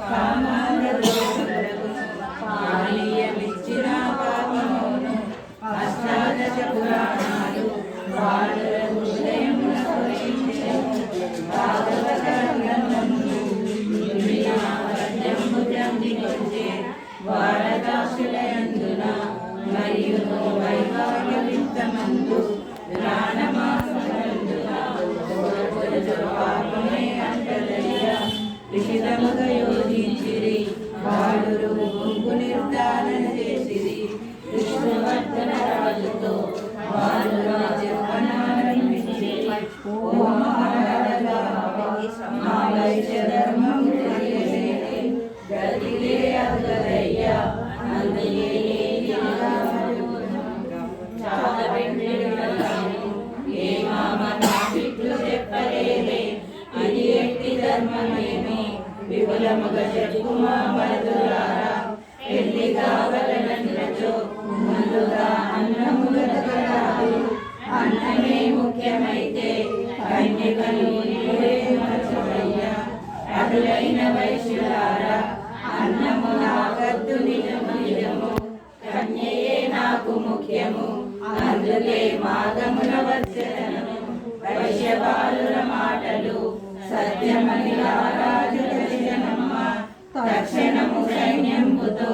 కామాల దోషులకు పానీయమిచ్చిన పాపమును అష్టాదశ పురాణాలు బాలుర వారదాసులయందున మరియు వైభాగ్యవిత్తమందు ప్రాణమాసమందున కొంచెం పాపమే విషితముగా యోజించిరి వాడు గుంపు నిర్ధారణ చేసిరి. విష్ణువర్ధన రాజుతో బాలురు చెప్పనారంభించి ఓ మహారాజా ధర్మమేమి. విపులముగ చెప్పుమా మరుదులారా పెళ్ళి కావలనో ముందుగా అన్నము వెతకరాదు. అన్నమే ముఖ్యమైతే కన్యకలు నీవే మరచవయ్యా. అటులైన వైశ్యులారా అన్నము నాకద్దు నిజము నిజము. కన్యయే నాకు ముఖ్యము. అందుకే మాగమున వచ్చను వైశ్యపాలు సత్యమని రాజు దర్శనమ్మ తక్షణము సైన్యంబుతో